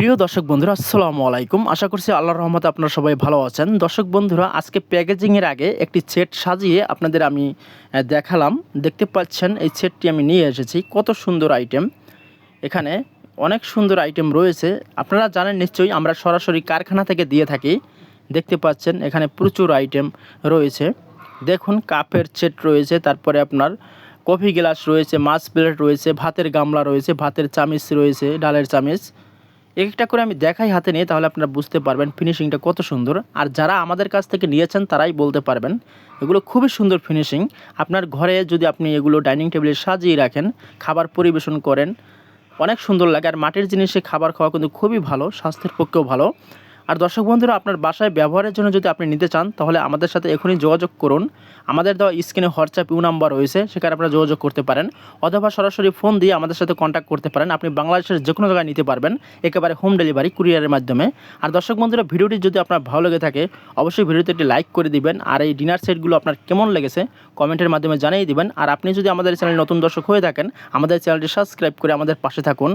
প্রিয় দর্শক বন্ধুরা, আসসালামু আলাইকুম। আশা করছি আল্লাহর রহমতে আপনারা সবাই ভালো আছেন। দর্শক বন্ধুরা, আজকে প্যাকেজিংয়ের আগে একটি সেট সাজিয়ে আপনাদের আমি দেখালাম। দেখতে পাচ্ছেন, এই সেটটি আমি নিয়ে এসেছি। কত সুন্দর আইটেম এখানে অনেক সুন্দর আইটেম রয়েছে। আপনারা জানেন নিশ্চয়ই, আমরা সরাসরি কারখানা থেকে দিয়ে থাকি। দেখতে পাচ্ছেন, এখানে প্রচুর আইটেম রয়েছে। দেখুন, কাপের সেট রয়েছে, তারপরে আপনার কফি গ্লাস রয়েছে, মাছ প্লেট রয়েছে, ভাতের গামলা রয়েছে, ভাতের চামিচ রয়েছে, ডালের চামিচ। একটা করে আমি দেখাই হাতে নিয়ে তাহলে আপনারা বুঝতে পারবেন ফিনিশিংটা কত সুন্দর। আর যারা আমাদের কাছ থেকে নিয়েছেন তারাই বলতে পারবেন, এগুলো খুবই সুন্দর ফিনিশিং আপনার ঘরে যদি আপনি এগুলো ডাইনিং টেবিলে সাজিয়ে রাখেন, খাবার পরিবেশন করেন, অনেক সুন্দর লাগে। আর মাটির জিনিসে খাবার খাওয়া কিন্তু খুবই ভালো, স্বাস্থ্যের পক্ষেও ভালো। আর দর্শক বন্ধুরা, আপনার বাসায় ব্যবহারের জন্য যদি আপনি নিতে চান, তাহলে আমাদের সাথে এখনই যোগাযোগ করুন। আমাদের দেওয়া স্ক্রিনে হোয়াটসঅ্যাপ ইউ নাম্বার রয়েছে, সেখানে আপনারা যোগাযোগ করতে পারেন। অথবা সরাসরি ফোন দিয়ে আমাদের সাথে কন্ট্যাক্ট করতে পারেন। আপনি বাংলাদেশের যে কোনো জায়গায় নিতে পারবেন, একেবারে হোম ডেলিভারি কুরিয়ারের মাধ্যমে। আর দর্শক বন্ধুরা, ভিডিওটি যদি আপনার ভালো লেগে থাকে, অবশ্যই ভিডিওতে একটি লাইক করে দিবেন। আর এই ডিনার সেটগুলো আপনার কেমন লেগেছে, কমেন্টের মাধ্যমে জানিয়ে দিবেন। আর আপনি যদি আমাদের চ্যানেল নতুন দর্শক হয়ে থাকেন, আমাদের চ্যানেলটি সাবস্ক্রাইব করে আমাদের পাশে থাকুন।